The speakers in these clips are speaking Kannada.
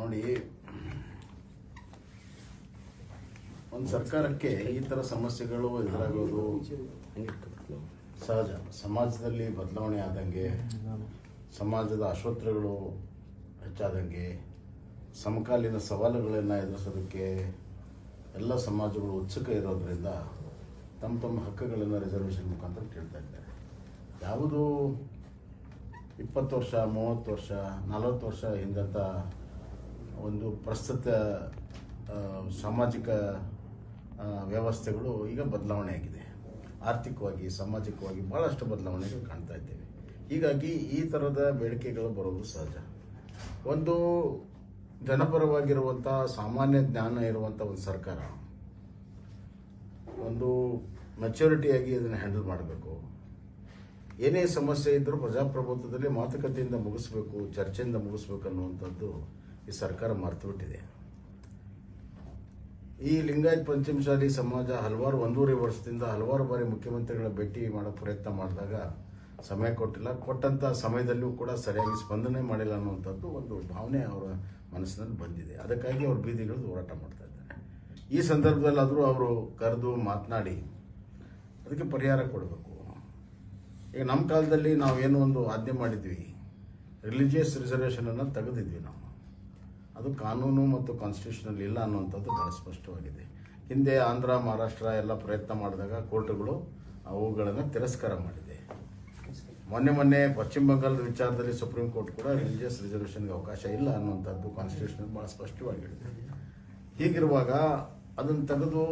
ನೋಡಿ, ಒಂದು ಸರ್ಕಾರಕ್ಕೆ ಈ ಥರ ಸಮಸ್ಯೆಗಳು ಎದುರಾಗೋದು ಸಹಜ. ಸಮಾಜದಲ್ಲಿ ಬದಲಾವಣೆ ಆದಂಗೆ, ಸಮಾಜದ ಅಶ್ವತ್ರಗಳು ಹೆಚ್ಚಾದಂಗೆ, ಸಮಕಾಲೀನ ಸವಾಲುಗಳನ್ನು ಎದುರಿಸೋದಕ್ಕೆ ಎಲ್ಲ ಸಮಾಜಗಳು ಉತ್ಸುಕ ಇರೋದ್ರಿಂದ ತಮ್ಮ ತಮ್ಮ ಹಕ್ಕುಗಳನ್ನು ರಿಸರ್ವೇಷನ್ ಮುಖಾಂತರ ಕೇಳ್ತಾ ಇದ್ದಾರೆ. ಯಾವುದು ಇಪ್ಪತ್ತು ವರ್ಷ, ಮೂವತ್ತು ವರ್ಷ, ನಲವತ್ತು ವರ್ಷ ಹಿಂದಂಥ ಒಂದು ಪ್ರಸ್ತುತ ಸಾಮಾಜಿಕ ವ್ಯವಸ್ಥೆಗಳು ಈಗ ಬದಲಾವಣೆ ಆಗಿದೆ. ಆರ್ಥಿಕವಾಗಿ, ಸಾಮಾಜಿಕವಾಗಿ ಭಾಳಷ್ಟು ಬದಲಾವಣೆಗಳು ಕಾಣ್ತಾ ಇದ್ದೇವೆ. ಹೀಗಾಗಿ ಈ ಥರದ ಬೇಡಿಕೆಗಳು ಬರೋದು ಸಹಜ. ಒಂದು ಜನಪರವಾಗಿರುವಂಥ ಸಾಮಾನ್ಯ ಜ್ಞಾನ ಇರುವಂಥ ಒಂದು ಸರ್ಕಾರ, ಒಂದು ಮೆಚುರಿಟಿಯಾಗಿ ಇದನ್ನು ಹ್ಯಾಂಡಲ್ ಮಾಡಬೇಕು. ಏನೇ ಸಮಸ್ಯೆ ಇದ್ದರೂ ಪ್ರಜಾಪ್ರಭುತ್ವದಲ್ಲಿ ಮಾತುಕತೆಯಿಂದ ಮುಗಿಸ್ಬೇಕು, ಚರ್ಚೆಯಿಂದ ಮುಗಿಸ್ಬೇಕು ಅನ್ನುವಂಥದ್ದು ಈ ಸರ್ಕಾರ ಮರೆತುಬಿಟ್ಟಿದೆ. ಈ ಲಿಂಗಾಯತ್ ಪಂಚಮಶಾಲಿ ಸಮಾಜ ಹಲವಾರು ಒಂದೂವರೆ ವರ್ಷದಿಂದ ಹಲವಾರು ಬಾರಿ ಮುಖ್ಯಮಂತ್ರಿಗಳ ಭೇಟಿ ಮಾಡೋ ಪ್ರಯತ್ನ ಮಾಡಿದಾಗ ಸಮಯ ಕೊಟ್ಟಿಲ್ಲ. ಕೊಟ್ಟಂಥ ಸಮಯದಲ್ಲೂ ಕೂಡ ಸರಿಯಾಗಿ ಸ್ಪಂದನೆ ಮಾಡಿಲ್ಲ ಅನ್ನುವಂಥದ್ದು ಒಂದು ಭಾವನೆ ಅವರ ಮನಸ್ಸಿನಲ್ಲಿ ಬಂದಿದೆ. ಅದಕ್ಕಾಗಿ ಅವರು ಬೀದಿಗಳು ಹೋರಾಟ ಮಾಡ್ತಾ ಇದ್ದಾರೆ. ಈ ಸಂದರ್ಭದಲ್ಲಾದರೂ ಅವರು ಕರೆದು ಮಾತನಾಡಿ, ಅದಕ್ಕೆ ಪರಿಹಾರ ಕೊಡಬೇಕು. ಈಗ ನಮ್ಮ ಕಾಲದಲ್ಲಿ ನಾವು ಏನೋ ಒಂದು ಆಜ್ಞೆ ಮಾಡಿದ್ವಿ. ರಿಲಿಜಿಯಸ್ ರಿಸರ್ವೇಷನನ್ನು ತೆಗೆದಿದ್ವಿ ನಾವು. ಅದು ಕಾನೂನು ಮತ್ತು ಕಾನ್ಸ್ಟಿಟ್ಯೂಷನಲ್ ಇಲ್ಲ ಅನ್ನುವಂಥದ್ದು ಬಹಳ ಸ್ಪಷ್ಟವಾಗಿದೆ. ಹಿಂದೆ ಆಂಧ್ರ, ಮಹಾರಾಷ್ಟ್ರ ಎಲ್ಲ ಪ್ರಯತ್ನ ಮಾಡಿದಾಗ ಕೋರ್ಟ್ಗಳು ಅವುಗಳನ್ನು ತಿರಸ್ಕಾರ ಮಾಡಿದೆ. ಮೊನ್ನೆ ಮೊನ್ನೆ ಪಶ್ಚಿಮ ಬಂಗಾಳದ ವಿಚಾರದಲ್ಲಿ ಸುಪ್ರೀಂ ಕೋರ್ಟ್ ಕೂಡ ರಿಲಿಜಿಯಸ್ ರಿಸರ್ವೇಷನ್ಗೆ ಅವಕಾಶ ಇಲ್ಲ ಅನ್ನುವಂಥದ್ದು ಕಾನ್ಸ್ಟಿಟ್ಯೂಷನ್ ಬಹಳ ಸ್ಪಷ್ಟವಾಗಿ ಹೇಳಿದೆ ಹೀಗಿರುವಾಗ ಅದನ್ನು ತೆಗೆದು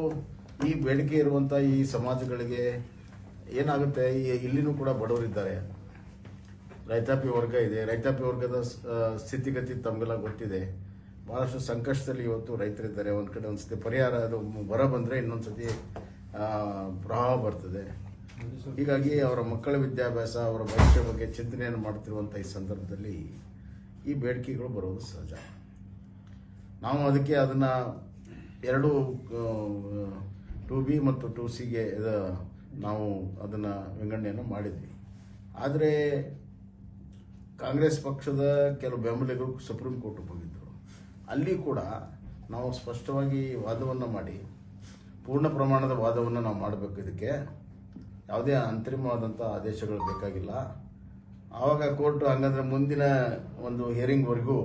ಈ ಬೇಡಿಕೆ ಇರುವಂಥ ಈ ಸಮಾಜಗಳಿಗೆ ಏನಾಗುತ್ತೆ? ಈ ಇಲ್ಲಿನೂ ಕೂಡ ಬಡವರಿದ್ದಾರೆ ರೈತಾಪಿ ವರ್ಗ ಇದೆ. ರೈತಾಪಿ ವರ್ಗದ ಸ್ಥಿತಿಗತಿ ತಮಗೆಲ್ಲ ಗೊತ್ತಿದೆ. ಬಹಳಷ್ಟು ಸಂಕಷ್ಟದಲ್ಲಿ ಇವತ್ತು ರೈತರಿದ್ದಾರೆ. ಒಂದು ಕಡೆ ಒಂದ್ಸತಿ ಪರಿಹಾರ ಅದು ಬರ ಬಂದರೆ ಇನ್ನೊಂದ್ಸತಿ ಆ, ಪ್ರವಾಹ ಬರ್ತದೆ. ಹೀಗಾಗಿ ಅವರ ಮಕ್ಕಳ ವಿದ್ಯಾಭ್ಯಾಸ ಅವರ ಭವಿಷ್ಯ ಬಗ್ಗೆ ಚಿಂತನೆಯನ್ನು ಮಾಡ್ತಿರುವಂಥ ಈ ಸಂದರ್ಭದಲ್ಲಿ ಈ ಬೇಡಿಕೆಗಳು ಬರೋದು ಸಹಜ. ನಾವು ಅದಕ್ಕೆ ಅದನ್ನು ಎರಡು ಟು ಬಿ ಮತ್ತು ಟು ಸಿಗೆ ನಾವು ಅದನ್ನು ವಿಂಗಡಣೆಯನ್ನು ಮಾಡಿದ್ವಿ. ಆದರೆ ಕಾಂಗ್ರೆಸ್ ಪಕ್ಷದ ಕೆಲವು ಬೆಂಬಲಿಗರು ಸುಪ್ರೀಂ ಕೋರ್ಟ್ ಹೋಗಿದ್ದರು ಅಲ್ಲಿ ಕೂಡ ನಾವು ಸ್ಪಷ್ಟವಾಗಿ ವಾದವನ್ನು ಮಾಡಿ, ಪೂರ್ಣ ಪ್ರಮಾಣದ ವಾದವನ್ನು ನಾವು ಮಾಡಬೇಕು ಇದಕ್ಕೆ. ಯಾವುದೇ ಅಂತಿಮವಾದಂಥ ಆದೇಶಗಳು ಬೇಕಾಗಿಲ್ಲ. ಆವಾಗ ಕೋರ್ಟ್ ಹಂಗಂದ್ರೆ ಮುಂದಿನ ಒಂದು ಹಿಯರಿಂಗ್ವರೆಗೂ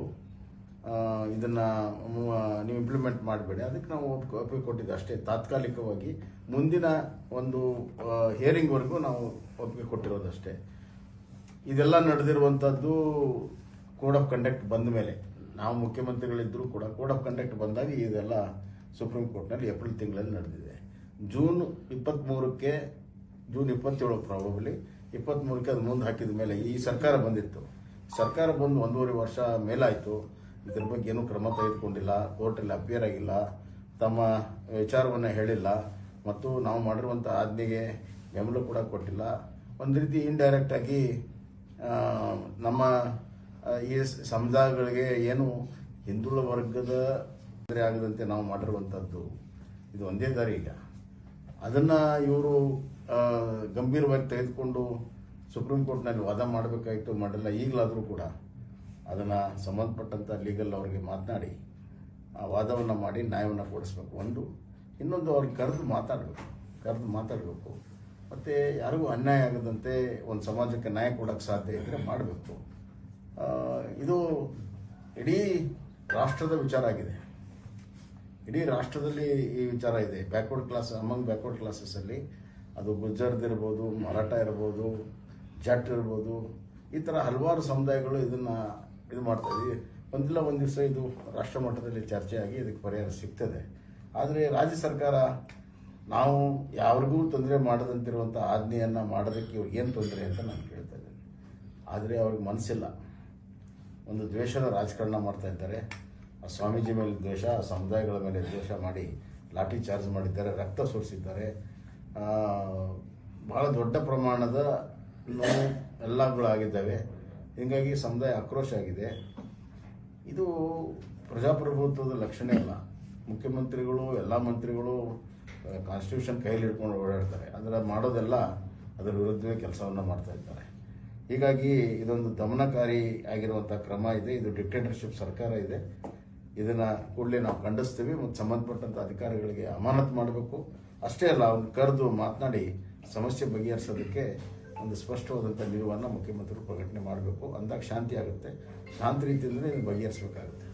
ಇದನ್ನು ನೀವು ಇಂಪ್ಲಿಮೆಂಟ್ ಮಾಡಬೇಡಿ. ಅದಕ್ಕೆ ನಾವು ಒಪ್ಪಿಗೆ ಕೊಟ್ಟಿದ್ದು ಅಷ್ಟೇ. ತಾತ್ಕಾಲಿಕವಾಗಿ ಮುಂದಿನ ಒಂದು ಹಿಯರಿಂಗ್ವರೆಗೂ ನಾವು ಒಪ್ಪಿಗೆ ಕೊಟ್ಟಿರೋದಷ್ಟೇ. ಇದೆಲ್ಲ ನಡೆದಿರುವಂಥದ್ದು ಕೋಡ್ ಆಫ್ ಕಂಡಕ್ಟ್ ಬಂದ ಮೇಲೆ ನಾವು ಮುಖ್ಯಮಂತ್ರಿಗಳಿದ್ದರೂ ಕೂಡ ಕೋಡ್ ಆಫ್ ಕಂಡಕ್ಟ್ ಬಂದಾಗ ಇದೆಲ್ಲ ಸುಪ್ರೀಂ ಕೋರ್ಟ್ನಲ್ಲಿ ಏಪ್ರಿಲ್ ತಿಂಗಳಲ್ಲಿ ನಡೆದಿದೆ. ಜೂನ್ ಇಪ್ಪತ್ತ್ಮೂರಕ್ಕೆ ಜೂನ್ ಇಪ್ಪತ್ತೇಳು ಪ್ರಾಬಬ್ಲಿ ಇಪ್ಪತ್ತ್ಮೂರಕ್ಕೆ ಅದು ಮುಂದೆ ಹಾಕಿದ ಮೇಲೆ ಈ ಸರ್ಕಾರ ಬಂದಿತ್ತು. ಸರ್ಕಾರ ಬಂದು ಒಂದೂವರೆ ವರ್ಷ ಮೇಲಾಯಿತು. ಇದ್ರ ಬಗ್ಗೆ ಏನೂ ಕ್ರಮ ತೆಗೆದುಕೊಂಡಿಲ್ಲ. ಕೋರ್ಟಲ್ಲಿ ಅಪಿಯರ್ ಆಗಿಲ್ಲ. ತಮ್ಮ ವಿಚಾರವನ್ನು ಹೇಳಿಲ್ಲ. ಮತ್ತು ನಾವು ಮಾಡಿರುವಂಥ ಆಜ್ಞೆಗೆ ಬೆಂಬಲ ಕೂಡ ಕೊಟ್ಟಿಲ್ಲ. ಒಂದು ರೀತಿ ಇಂಡೈರೆಕ್ಟಾಗಿ ನಮ್ಮ ಈ ಸಮುದಾಯಗಳಿಗೆ ಏನು ಹಿಂದುಳ ವರ್ಗದ ತೊಂದರೆ ಆಗದಂತೆ ನಾವು ಮಾಡಿರುವಂಥದ್ದು, ಇದು ಒಂದೇ ದಾರಿ ಈಗ. ಅದನ್ನು ಇವರು ಗಂಭೀರವಾಗಿ ತೆಗೆದುಕೊಂಡು ಸುಪ್ರೀಂ ಕೋರ್ಟ್ನಲ್ಲಿ ವಾದ ಮಾಡಬೇಕಾಯಿತು, ಮಾಡಲ್ಲ, ಈಗಲಾದರೂ ಕೂಡ ಅದನ್ನು ಸಂಬಂಧಪಟ್ಟಂಥ ಲೀಗಲ್ ಅವರಿಗೆ ಮಾತನಾಡಿ, ಆ ವಾದವನ್ನು ಮಾಡಿ ನ್ಯಾಯವನ್ನು ಕೊಡಿಸ್ಬೇಕು. ಒಂದು, ಇನ್ನೊಂದು ಅವ್ರಿಗೆ ಕರೆದು ಮಾತಾಡಬೇಕು ಕರೆದು ಮಾತಾಡಬೇಕು. ಮತ್ತು ಯಾರಿಗೂ ಅನ್ಯಾಯ ಆಗದಂತೆ ಒಂದು ಸಮಾಜಕ್ಕೆ ನ್ಯಾಯ ಕೊಡೋಕ್ಕೆ ಸಾಧ್ಯ ಇದ್ದರೆ ಮಾಡಬೇಕು. ಇದು ಇಡೀ ರಾಷ್ಟ್ರದ ವಿಚಾರ ಆಗಿದೆ. ಇಡೀ ರಾಷ್ಟ್ರದಲ್ಲಿ ಈ ವಿಚಾರ ಇದೆ. ಬ್ಯಾಕ್ವರ್ಡ್ ಕ್ಲಾಸ್ ಅಮಂಗ್ ಬ್ಯಾಕ್ವರ್ಡ್ ಕ್ಲಾಸಸ್ಸಲ್ಲಿ ಅದು ಗುಜ್ಜರ್ದಿರ್ಬೋದು ಮರಾಠ ಇರ್ಬೋದು, ಜಟ್ ಇರ್ಬೋದು, ಈ ಥರ ಹಲವಾರು ಸಮುದಾಯಗಳು ಇದನ್ನು ಇದು ಮಾಡ್ತಾ ಇದ್ದೀವಿ ಒಂದಿಲ್ಲ ಒಂದು ದಿವಸ ಇದು ರಾಷ್ಟ್ರ ಮಟ್ಟದಲ್ಲಿ ಚರ್ಚೆಯಾಗಿ ಇದಕ್ಕೆ ಪರಿಹಾರ ಸಿಗ್ತದೆ. ಆದರೆ ರಾಜ್ಯ ಸರ್ಕಾರ ನಾವು ಯಾರಿಗೂ ತೊಂದರೆ ಮಾಡದಂತಿರುವಂಥ ಆಜ್ಞೆಯನ್ನು ಮಾಡೋದಕ್ಕೆ ಇವ್ರಿಗೆ ಏನು ತೊಂದರೆ ಅಂತ ನಾನು ಕೇಳ್ತಾ ಇದ್ದೇನೆ. ಆದರೆ ಅವ್ರಿಗೆ ಮನಸ್ಸಿಲ್ಲ ಒಂದು ದ್ವೇಷದ ರಾಜಕಾರಣ ಮಾಡ್ತಾ ಇದ್ದಾರೆ. ಆ ಸ್ವಾಮೀಜಿ ಮೇಲೆ ದ್ವೇಷ, ಆ ಸಮುದಾಯಗಳ ಮೇಲೆ ದ್ವೇಷ ಮಾಡಿ ಲಾಠಿ ಚಾರ್ಜ್ ಮಾಡಿದ್ದಾರೆ, ರಕ್ತ ಸುರಿಸಿದ್ದಾರೆ. ಭಾಳ ದೊಡ್ಡ ಪ್ರಮಾಣದ ನೋವು ಎಲ್ಲಗಳಾಗಿದ್ದಾವೆ ಹೀಗಾಗಿ ಸಮುದಾಯ ಆಕ್ರೋಶ ಆಗಿದೆ. ಇದು ಪ್ರಜಾಪ್ರಭುತ್ವದ ಲಕ್ಷಣ ಅಲ್ಲ. ಮುಖ್ಯಮಂತ್ರಿಗಳು, ಎಲ್ಲ ಮಂತ್ರಿಗಳು ಕಾನ್ಸ್ಟಿಟ್ಯೂಷನ್ ಕೈಯಲ್ಲಿ ಹಿಡ್ಕೊಂಡು ಓಡಾಡ್ತಾರೆ. ಅದರ ಮಾಡೋದೆಲ್ಲ ಅದರ ವಿರುದ್ಧವೇ ಕೆಲಸವನ್ನು ಮಾಡ್ತಾ ಇದ್ದಾರೆ. ಹೀಗಾಗಿ ಇದೊಂದು ದಮನಕಾರಿ ಆಗಿರುವಂಥ ಕ್ರಮ ಇದೆ. ಇದು ಡಿಕ್ಟೇಟರ್ಶಿಪ್ ಸರ್ಕಾರ ಇದೆ. ಇದನ್ನು ಕೂಡಲೇ ನಾವು ಖಂಡಿಸ್ತೀವಿ ಮತ್ತು ಸಂಬಂಧಪಟ್ಟಂಥ ಅಧಿಕಾರಿಗಳಿಗೆ ಅಮಾನತು ಮಾಡಬೇಕು. ಅಷ್ಟೇ ಅಲ್ಲ, ಅವ್ನು ಕರೆದು ಮಾತನಾಡಿ ಸಮಸ್ಯೆ ಬಗೆಹರಿಸೋದಕ್ಕೆ ಒಂದು ಸ್ಪಷ್ಟವಾದಂಥ ನಿಲುವನ್ನು ಮುಖ್ಯಮಂತ್ರಿಗಳು ಪ್ರಕಟಣೆ ಮಾಡಬೇಕು. ಅಂದಾಗ ಶಾಂತಿ ಆಗುತ್ತೆ. ಶಾಂತಿ ನೀವು ಬಗೆಹರಿಸಬೇಕಾಗುತ್ತೆ.